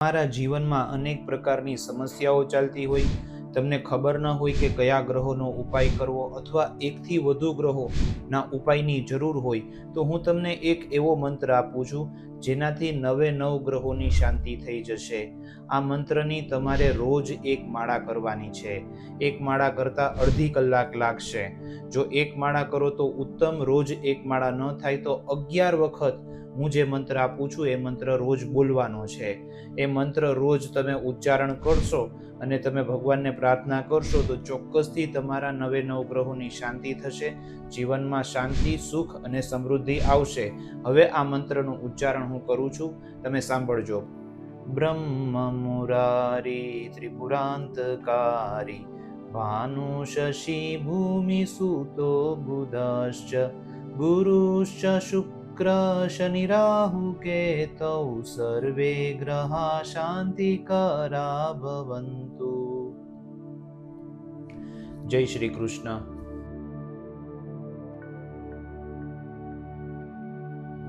તમારા જીવનમાં અનેક પ્રકારની સમસ્યાઓ ચાલતી હોય. તમને ખબર ન હોય કે કયા ગ્રહોનો ઉપાય કરવો અથવા એકથી વધુ ગ્રહોના ઉપાયની જરૂર હોય, તો હું તમને એક એવો મંત્ર આપું છું. જેનાથી નવે નવ ગ્રહોની શાંતિ થઈ જશે. આ મંત્રની તમારે રોજ એક માળા કરવાની છે. એક માળા કરતાં અડધી કલાક લાગશે. જો એક માળા કરો તો ઉત્તમ, રોજ એક માળા ન થાય તો અગિયાર વખત હું જે મંત્ર આપું છું એ મંત્ર રોજ બોલવાનો છે. એ મંત્ર રોજ તમે ઉચ્ચારણ કરશો અને તમે ભગવાનને પ્રાર્થના કરશો તો ચોક્કસથી તમારા નવે નવ ગ્રહોની શાંતિ થશે, જીવનમાં શાંતિ, સુખ અને સમૃદ્ધિ આવશે. હવે આ મંત્રનું ઉચ્ચારણ હું કરું છું, તમે સાંભળજો. બ્રહ્મ મુરારી ત્રિપુરાંતકારી ભાનુ શશી ભૂમિ સુતો બુધશ્ચ, ગુરુશ્ચ શુક્ર શનિ રાહુ કેતૌ, સર્વે ગ્રહા શાંતિકરા ભવંતુ જય શ્રી કૃષ્ણ.